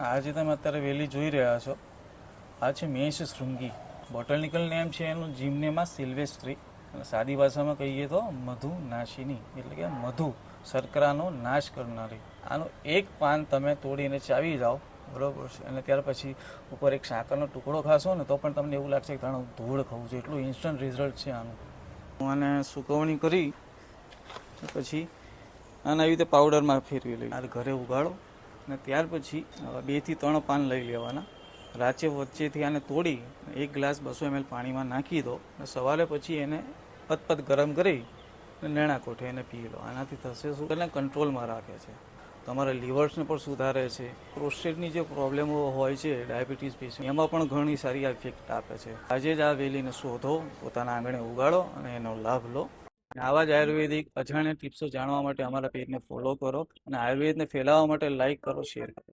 આજે તમે અત્યારે વહેલી જોઈ રહ્યા છો. આ છે મેષ શૃંગી. બોટનિકલ નેમ છે એનું જીમનેમાં સિલ્વેસ્ટ્રી અને સાદી ભાષામાં કહીએ તો મધુ નાશીની એટલે કે મધુ, શર્કરાનો નાશ કરનારી. આનું એક પાન તમે તોડીને ચાવી જાઓ. બરોબર છે. અને ત્યાર પછી ઉપર એક સાકરનો ટુકડો ખાશો ને તો પણ તમને એવું લાગશે કે તાણું ધૂળ ખાવું છે. એટલું ઇન્સ્ટન્ટ રિઝલ્ટ છે આનું. હું આને સુકવણી કરી, પછી આને આવી રીતે પાવડરમાં ફેરવી લઈ આ ઘરે ઉગાડો. અને ત્યાર પછી બેથી ત્રણ પાન લઈ લેવાના. રાચે વચ્ચેથી આને તોડી, એક ગ્લાસ બસો એમએલ પાણીમાં નાખી દો અને સવારે પછી એને પતપત ગરમ કરી અને નેણા કોઠે એને પી લો. આનાથી થશે શું? એને કંટ્રોલમાં રાખે છે. તમારા લીવર્સને પણ સુધારે છે. પ્રોસ્ટેટની જે પ્રોબ્લેમો હોય છે, ડાયાબિટીસ પેશન્ટ, એમાં પણ ઘણી સારી ઇફેક્ટ આપે છે. આજે જ આ વેલીને શોધો, પોતાના આંગણે ઉગાડો અને એનો લાભ લો. આવા જ આયુર્વેદિક અજાણ્યા ટિપ્સો જાણવા માટે અમારા પેજને ફોલો કરો અને આયુર્વેદને ફેલાવવા માટે લાઇક કરો શેર કરો.